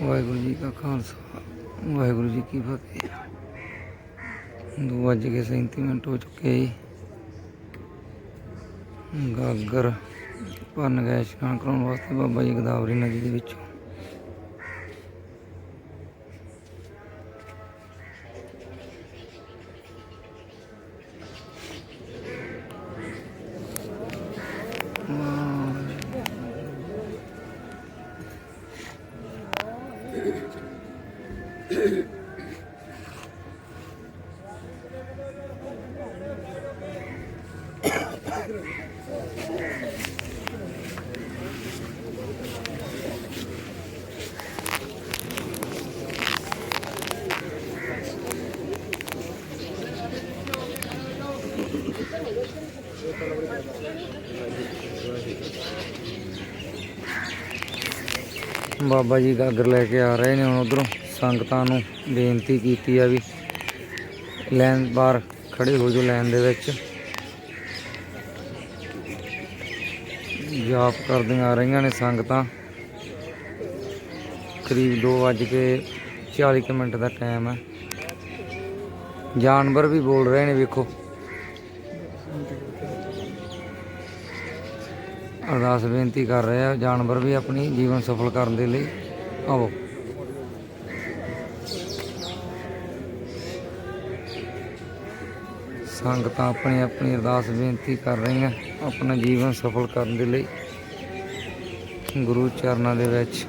ਵਾਹਿਗੁਰੂ ਜੀ ਕਾ ਖਾਲਸਾ, ਵਾਹਿਗੁਰੂ ਜੀ ਕੀ ਫਤਿਹ। ਦੋ ਵੱਜ ਕੇ 37 ਮਿੰਟ ਹੋ ਚੁੱਕੇ ਗਾਗਰ ਭਰਨ ਗਏ, ਇਸ਼ਨਾਨ ਕਰਾਉਣ ਵਾਸਤੇ ਬਾਬਾ ਜੀ ਗਦਾਵਰੀ ਨਦੀ ਦੇ ਵਿੱਚੋਂ। ਬਾਬਾ ਜੀ ਗਾਗਰ ਲੈ ਕੇ ਆ ਰਹੇ ਨੇ ਹੁਣ ਉਧਰੋਂ, ਸੰਗਤਾਂ ਨੂੰ ਬੇਨਤੀ ਕੀਤੀ ਆ ਵੀ ਲਾਈਨ ਬਾਹਰ ਖੜੇ ਹੋ ਜੋ ਲਾਈਨ ਦੇ ਵਿੱਚ। ਜਾਪ ਕਰਦੀਆਂ ਰਹੀਆਂ ਨੇ ਸੰਗਤਾਂ। ਕਰੀਬ 2 ਵੱਜ ਕੇ 40 ਕੁ ਮਿੰਟ ਦਾ ਟਾਈਮ ਹੈ। ਜਾਨਵਰ ਵੀ ਬੋਲ ਰਹੇ ਨੇ, ਵੇਖੋ। ਅਰਦਾਸ ਬੇਨਤੀ ਕਰ ਰਹੇ ਆ, ਜਾਨਵਰ ਵੀ ਆਪਣੀ ਜੀਵਨ ਸਫਲ ਕਰਨ ਦੇ ਲਈ ਆਵੋ ਸੰਗਤਾਂ ਆਪਣੀ ਆਪਣੀ ਅਰਦਾਸ ਬੇਨਤੀ ਕਰ ਰਹੀਆਂ ਆਪਣਾ ਜੀਵਨ ਸਫਲ ਕਰਨ ਦੇ ਲਈ। ਗੁਰੂ ਚਰਨਾਂ ਦੇ ਵਿੱਚ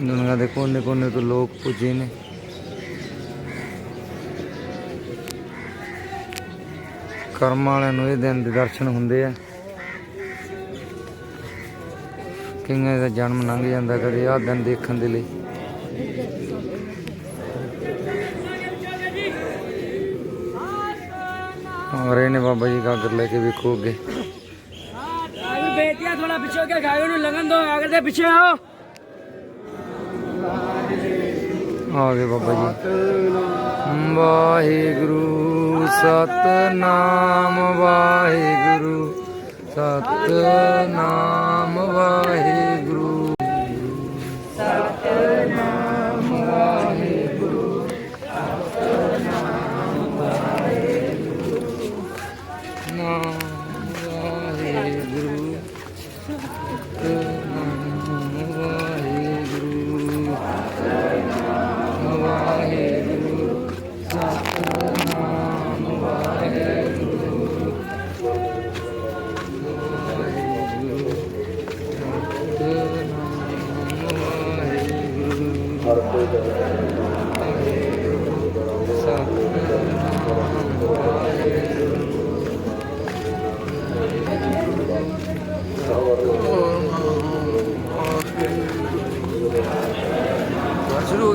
ਦੁਨੀਆ ਦੇ ਕੋਨੇ ਕੋਨੇ ਤੋਂ ਲੋਕ ਪੁੱਜੇ ਨੇ। ਕਰਮ ਵਾਲਿਆਂ ਨੂੰ ਇਹ ਦਿਨ ਦੇ ਦਰਸ਼ਨ ਹੁੰਦੇ ਆ। ਕਈਆਂ ਦਾ ਜਨਮ ਲੰਘ ਜਾਂਦਾ ਕਦੇ ਆਹ ਦਿਨ ਦੇਖਣ ਦੇ ਲਈ। ਆ ਨੇ ਬਾਬਾ ਜੀ ਗਾਗਰ ਲੈ ਕੇ ਵੇਖੋ ਅੱਗੇ। ਆਜੋ ਥੋੜਾ ਪਿੱਛੇ ਕੇ ਗਾਗਰ ਨੂੰ ਲੰਗਨ ਦੋ ਗਾਗਰ ਦੇ ਪਿੱਛੇ ਆਓ। ਆ ਬਾਬਾ ਜੀ। ਵਾਹਿਗੁਰੂ ਸਤਨਾਮ ਵਾਹਿਗੁਰੂ ਸਤਨਾਮ ਵਾਹਿਗੁਰੂ। ਸਤਨਾਮ ਵਾਹਿਗੁਰੂ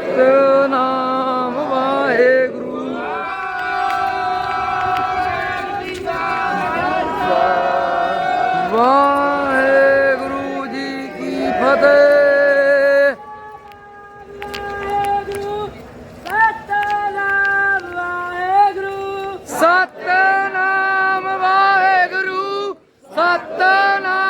ਸਤਨਾਮ ਵਾਹਿਗੁਰੂ। ਵਾਹਿਗੁਰੂ ਜੀ ਕੀ ਫਤਿਹ। ਸਤਨਾਮ ਵਾਹਿਗੁਰੂ। ਸਤਨਾਮ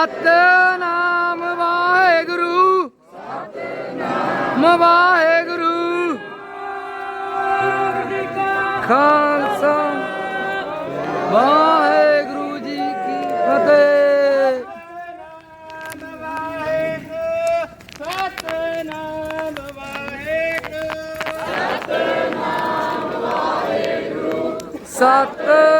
ਸਤਨਾਮ ਵਾਹਿਗੁਰੂ। ਸਤਨਾਮ ਵਾਹਿਗੁਰੂ। ਖਾਲਸਾ। ਵਾਹਿਗੁਰੂ ਜੀ ਕੀ ਫਤਿਹ। ਸਤਨਾਮ ਸਤਨਾਮ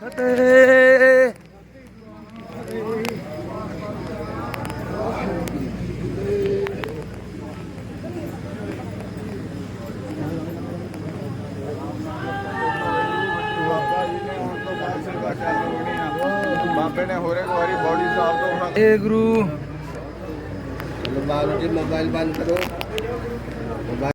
ਫਤਿਹ ਬਾਬੇ ਨੇ ਹੋਰੇ ਵਾਰੀ ਬੋਡੀ ਸਾਹਿਬ ਤੋਂ ਹੁਣ ਏ ਗੁਰੂ ਬਾਬੂ ਜੀ ਮੋਬਾਈਲ ਬੰਦ ਕਰੋ। ਮੋਬਾਈਲ